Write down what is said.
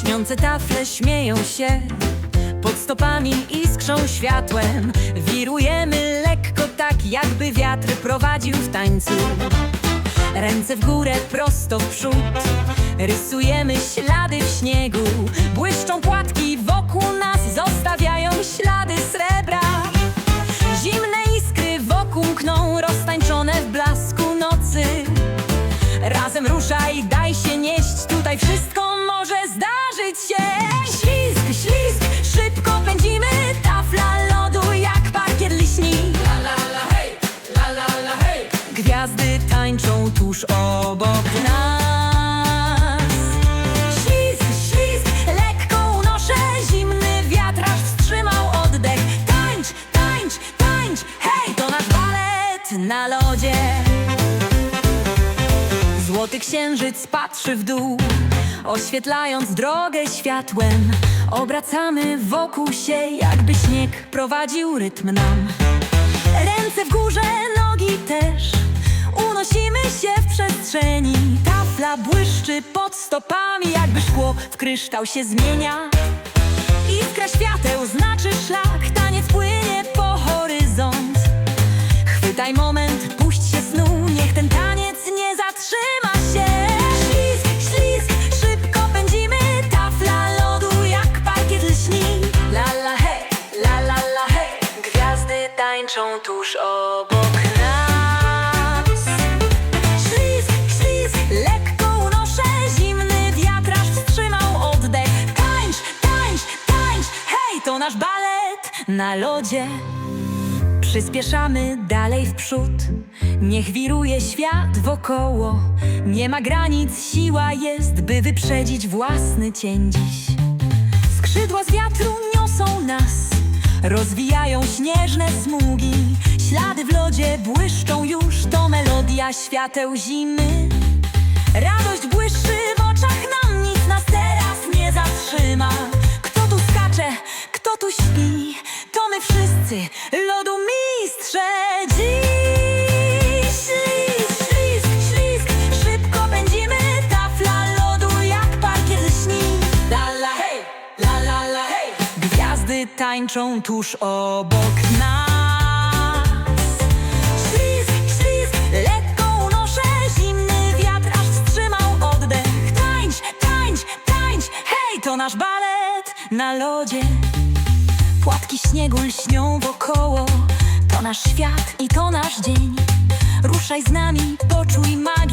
Śniące tafle śmieją się, pod stopami iskrzą światłem. Wirujemy lekko tak, jakby wiatr prowadził w tańcu. Ręce w górę, prosto w przód, rysujemy ślady w śniegu. Błyszczą płatki wokół nas, ruszaj, daj się nieść, tutaj wszystko może zdarzyć się. Ślizg, ślizg, szybko pędzimy, tafla lodu jak parkiet lśni. Gwiazdy tańczą tuż obok nas. Złoty księżyc patrzy w dół, oświetlając drogę światłem. Obracamy wokół się, jakby śnieg prowadził rytm nam. Ręce w górze, nogi też. Unosimy się w przestrzeni. Tafla błyszczy pod stopami, jakby szkło w kryształ się zmienia. Iskra świateł tańczą tuż obok nas. Ślizg, ślizg, lekko unoszę, zimny wiatr aż wstrzymał oddech. Tańcz, tańcz, tańcz, hej, to nasz balet na lodzie. Przyspieszamy dalej w przód, niech wiruje świat wokoło. Nie ma granic, siła jest, by wyprzedzić własny cień dziś. Skrzydła z wiatru niosą nas, rozwijają śnieżne smugi. Ślady w lodzie błyszczą już, to melodia świateł zimy. Radość błyszczy w oczach nam, nic nas teraz nie zatrzyma. Kto tu skacze, kto tu śpi, to my wszyscy, tańczą tuż obok nas. Ślizg, ślizg, lekko unoszę, zimny wiatr aż wstrzymał oddech. Tańcz, tańcz, tańcz, hej, to nasz balet na lodzie. Płatki śniegu lśnią wokoło, to nasz świat i to nasz dzień. Ruszaj z nami, poczuj magię,